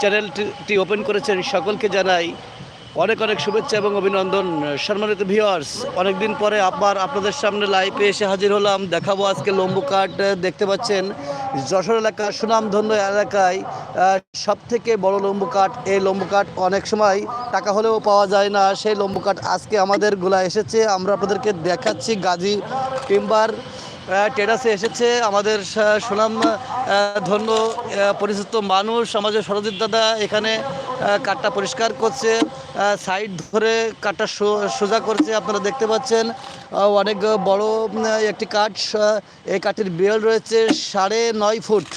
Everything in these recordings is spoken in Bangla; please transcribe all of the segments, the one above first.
চ্যানেলটি ওপেন করেছেন সকলকে জানাই অনেক অনেক শুভেচ্ছা এবং অভিনন্দন। সম্মানিত ভিউয়ার্স, অনেকদিন পরে আবার আপনাদের সামনে লাইভে এসে হাজির হলাম। দেখাবো আজকে লম্বু কাঠ দেখতে পাচ্ছেন, যশোর এলাকা, সুনামধন্য এলাকায় সব থেকে বড় লম্বু কাঠ। এই লম্বু কাঠ অনেক সময় টাকা হলেও পাওয়া যায় না। সেই লম্বু কাঠ আজকে আমাদের গোলা এসেছে। আমরা আপনাদেরকে দেখাচ্ছি গাজী টিম্বার। টেরাসে এসেছে আমাদের সুনাম ধন্য পরিচিত মানুষ আমাদের সরজিৎ দাদা এখানে কাঠটা পরিষ্কার করছে সাইড ধরে কাঠটা সোজা করছে, আপনারা দেখতে পাচ্ছেন অনেক বড় একটি কাঠ এই কাঠের বেল রয়েছে সাড়ে নয় ফুট।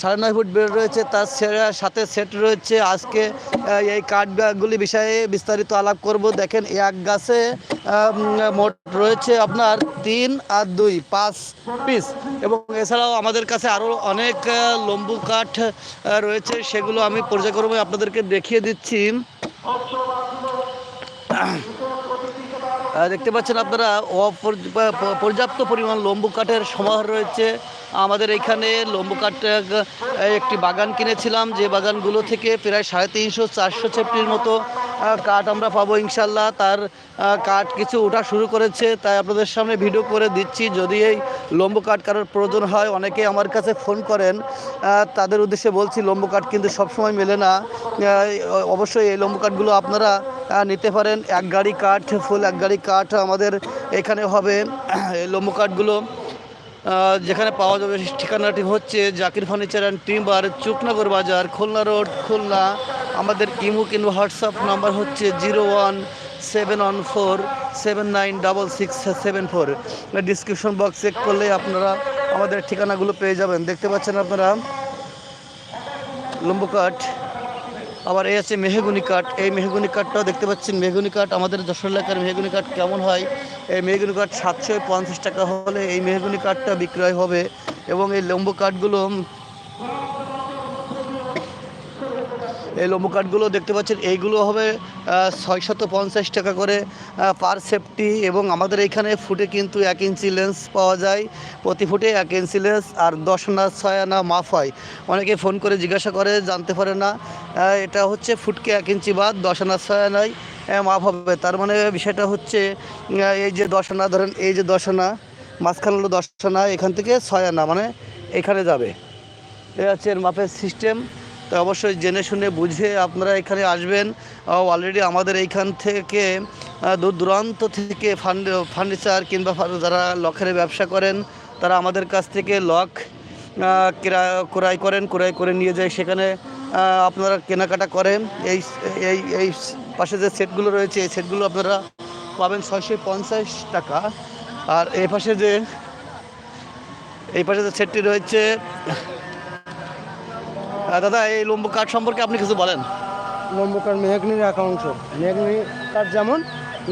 সাড়ে নয় ফুট বেড রয়েছে, তার সাথে সেট রয়েছে। আজকে এই কাঠগুলি বিষয়ে বিস্তারিত আলাপ করব। দেখেন, এক গাছে মোট রয়েছে আপনার তিন আর দুই, পাঁচ পিস। এবং এছাড়াও আমাদের কাছে আরও অনেক লম্বু কাঠ রয়েছে। সেগুলো আমি পর্যায়ক্রমে আপনাদেরকে দেখিয়ে দিচ্ছি। দেখতে পাচ্ছেন আপনারা পর্যাপ্ত পরিমাণ লম্বু কাঠের সমাহার রয়েছে। আমাদের এখানে লম্বু কাঠ একটি বাগান কিনেছিলাম। যে বাগানগুলো থেকে প্রায় সাড়ে তিনশো, চারশো চেপটির মতো কাঠ আমরা পাবো ইনশাল্লাহ। তার কাঠ কিছু ওঠা শুরু করেছে, তাই আপনাদের সামনে ভিডিও করে দিচ্ছি। যদি এই লম্বু কাঠ কারোর প্রয়োজন হয় অনেকে আমার কাছে ফোন করেন। তাদের উদ্দেশ্যে বলছি, লম্বু কাঠ কিন্তু সবসময় মেলে না। অবশ্যই এই লম্বু কাঠগুলো আপনারা নিতে পারেন। এক গাড়ি কাঠ ফুল এক গাড়ি কাঠ আমাদের এখানে হবে। এই লম্বু কাঠগুলো যেখানে পাওয়া যাবে, ঠিকানাটি হচ্ছে Zakir furniture and timber, Chuknagar বাজার, খুলনা রোড, খুলনা। আমাদের ইমো কিংবা হোয়াটসঅ্যাপ নাম্বার হচ্ছে zero one seven one four seven nine double six seven four. Description box check করলে আপনারা আমাদের ঠিকানাগুলো পেয়ে যাবেন। দেখতে পাচ্ছেন আপনারা? লম্বু কাঠ, আবার এই আছে মেহগুনি কাঠ। এই মেহগুনি কাঠটাও দেখতে পাচ্ছেন। মেহগুনি কাঠ, আমাদের যশোর এলাকার মেহগুনি কাঠ কেমন হয়? এই মেহগুনি কাঠ সাতশো পঞ্চাশ টাকা হলে এই মেহগুনি কাঠটা বিক্রয় হবে। এবং এই লম্বু কাঠগুলো এই লম্বু কাঠগুলো দেখতে পাচ্ছেন, এইগুলো হবে ছয়শত পঞ্চাশ টাকা করে পার সেফটি এবং আমাদের এখানে ফুটে কিন্তু এক ইঞ্চি লেন্স পাওয়া যায়। প্রতি ফুটে এক ইঞ্চি লেন্স আর দশ আনা ছয় আনা মাফ হয়। অনেকে ফোন করে জিজ্ঞাসা করে, জানতে পারে না। এটা হচ্ছে ফুটকে এক ইঞ্চি বাদ দশ আনা ছয় আনায় মাফ হবে। তার মানে বিষয়টা হচ্ছে এই যে দশ আনা ধরেন এই যে দশ আনা মাঝখানে হলো দশ আনা এখান থেকে ছয় আনা মানে এখানে যাবে। এ হচ্ছে এর মাপের সিস্টেম তো অবশ্যই জেনে শুনে বুঝে আপনারা এখানে আসবেন। অলরেডি আমাদের এইখান থেকে দূর দূরান্ত থেকে ফার্নিচার কিংবা যারা লকের ব্যবসা করেন, তারা আমাদের কাছ থেকে লক ক্রয় করেন, ক্রয় করে নিয়ে যায়। সেখানে আপনারা কেনাকাটা করেন। এই এই এই পাশে যে সেটগুলো রয়েছে, এই সেটগুলো আপনারা পাবেন ছয়শো পঞ্চাশ টাকা। আর এই পাশে যে, এই পাশে যে সেটটি রয়েছে দাদা এই লম্বু কাঠ সম্পর্কে আপনি কিছু বলেন। লম্বু কাঠ মেঘনির এক অংশ। মেঘনি কাঠ যেমন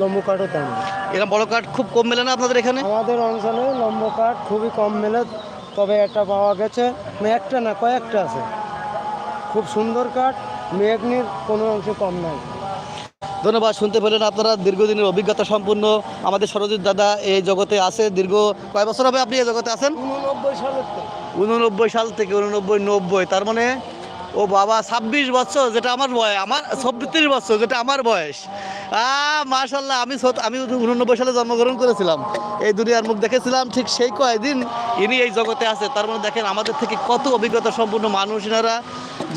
লম্বু কাঠও তেমন। এরকম বড় কাঠ খুব কম মেলে না আপনাদের এখানে? আমাদের অঞ্চলে লম্বু কাঠ খুবই কম মেলে তবে একটা পাওয়া গেছে। মানে একটা না কয়েকটা আছে। খুব সুন্দর কাঠ মেঘনির কোনো অংশে কম নাই। ধন্যবাদ শুনতে পেলেন আপনারা দীর্ঘদিনের অভিজ্ঞতা সম্পূর্ণ। আমাদের সরজিৎ দাদা এই জগতে আছে দীর্ঘ কয় বছর হবে আপনি এই জগতে আছেন? উননব্বই সাল থেকে। উননব্বই নব্বই তার মানে ও বাবা ছাব্বিশ বছর যেটা আমার বয়স আমার ছত্রিশ বছর যেটা আমার বয়স। আ মাশাল্লাহ আমি আমি উননব্বই সালে জন্মগ্রহণ করেছিলাম। এই দুনিয়ার মুখ দেখেছিলাম ঠিক সেই কয়দিন ইনি এই জগতে আছে। তার মানে দেখেন আমাদের থেকে কত অভিজ্ঞতা সম্পূর্ণ মানুষ এনারা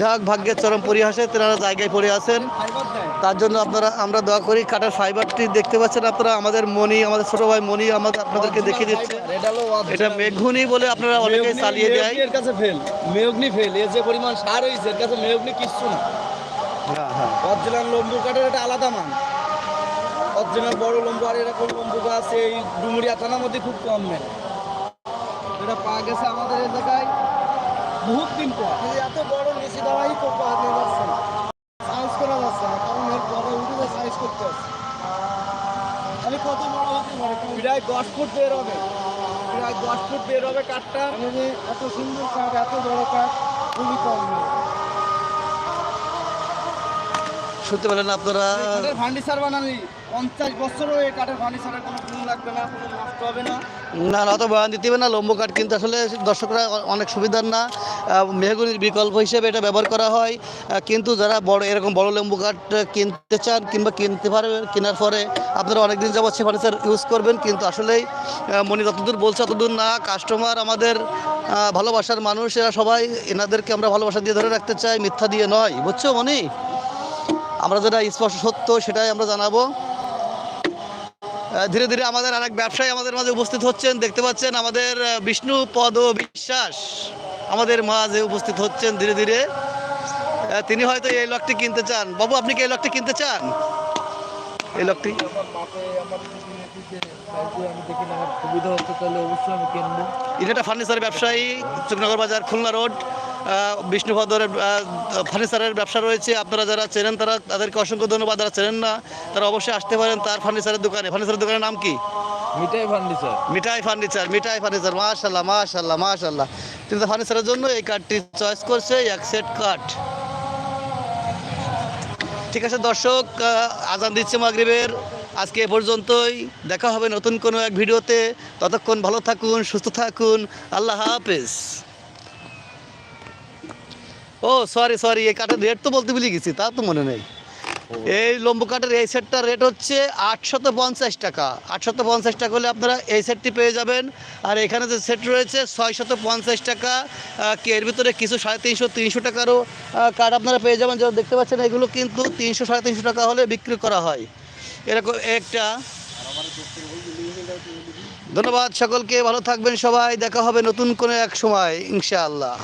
যাক ভাগ্যের চরম পরিহাসে তেনারা জায়গায় পড়ে আছেন। তার জন্য আপনারা আমরা দোয়া করি কাটার ফাইবারটি দেখতে পাচ্ছেন আপনারা আমাদের মনি আমাদের ছোট ভাই মনি আমাদের আপনাদেরকে দেখিয়ে দিচ্ছে। এটা মেঘুনি বলে আপনারা অনেকেই চালিয়ে দেয়। এর কাছে ফেল মেহগনি ফেল এর যে পরিমাণ সার হয়েছে এর কাছে মেহগনি কিচ্ছু না। হ্যাঁ হ্যাঁ। অরিজিনাল লম্বু কাঠের একটা আলাদা মান। অরিজিনাল বড় লম্বু আর এরকম লম্বু গাছ এই ডুমুরিয়া থানার মধ্যে খুব কম মেলে এটা পাওয়া গেছে আমাদের এই জায়গায় বহুত দিন পর এত বড় নিচে দাঁড়াই তো পাওয়া যাচ্ছে। না সাইজ করা যাচ্ছে না কারণ এর পরে উঠে সাইজ করতে হচ্ছে আমি কত বড় হতে পারে? প্রায় দশ ফুট বের হবে। প্রায় দশ ফুট বের হবে কাঠটা। এত সুন্দর কাঠ এত বড় কাঠ খুবই কম। শুনতে পেলেন আপনারা? ফার্নিচার বানালি পঞ্চাশ না না। অত বয়ান দিতে হবে না। লম্বু কাঠ কিন্তু আসলে দর্শকরা অনেক সুবিধার না। মেহগুনির বিকল্প হিসেবে এটা ব্যবহার করা হয়। কিন্তু যারা বড়, এরকম বড় লেম্বু কাঠ কিনতে চান কিংবা কিনতে পারবেন কেনার পরে আপনারা অনেক দিন যাবৎ সে ফার্নিচার ইউজ করবেন। কিন্তু আসলেই মনি যতদূর বলছে ততদূর না। কাস্টমার আমাদের ভালোবাসার মানুষ। এরা সবাই এনাদেরকে আমরা ভালোবাসা দিয়ে ধরে রাখতে চাই, মিথ্যা দিয়ে নয়। বুঝছ মনি? আমরা যেটা স্পষ্ট সত্য, সেটাই আমরা জানাব। ধীরে ধীরে আমাদের আরেক ব্যবসায়ী আমাদের মাঝে উপস্থিত হচ্ছেন। দেখতে পাচ্ছেন আমাদের বিষ্ণু পদ বিশ্বাস আমাদের মাঝে উপস্থিত হচ্ছেন ধীরে ধীরে। তিনি হয়তো এই লকটি কিনতে চান। বাবু আপনি কি এই লকটি কিনতে চান? এই লকটি? ইনি একটা ফার্নিচার ব্যবসায়ী চুকনগর বাজার খুলনা রোড। বিষ্ণুভদ্রের ফার্নিচারের ব্যবসা রয়েছে। আপনারা যারা চেনেন তারা তাদেরকে অসংখ্য ধন্যবাদ। যারা চেনেন না তারা অবশ্যই আসতে পারেন তার ফার্নিচারের দোকানে। ফার্নিচারের দোকানের নাম কি? Mithai furniture. Mithai furniture Mithai furniture. মাশাল্লাহ মাশাল্লাহ মাশাল্লাহ তিনি ফার্নিচারের জন্য এই কার্ডটি চয়েস করছে এক সেট কাঠ ঠিক আছে দর্শক আজান দিচ্ছে মাগরিবের। আজকে এ পর্যন্তই। দেখা হবে নতুন কোনো এক ভিডিওতে। ততক্ষণ ভালো থাকুন সুস্থ থাকুন। আল্লাহ হাফেজ। ও সরি সরি এই কাঠের রেট তো বলতে ভুলে গেছি, তা তো মনে নেই। এই লম্বু কাঠের এই সেটটার রেট হচ্ছে আটশত পঞ্চাশ টাকা। আটশত পঞ্চাশ টাকা হলে আপনারা এই সেটটি পেয়ে যাবেন। আর এখানে যে সেট রয়েছে, ছয়শত পঞ্চাশ টাকা এর ভিতরে কিছু সাড়ে তিনশো তিনশো টাকারও কাঠ আপনারা পেয়ে যাবেন। যেটা দেখতে পাচ্ছেন, এগুলো কিন্তু তিনশো, সাড়ে তিনশো টাকা হলে বিক্রি করা হয়। এরকম একটা ধন্যবাদ সকলকে, ভালো থাকবেন সবাই, দেখা হবে নতুন কোনো এক সময়, ইনশাআল্লাহ।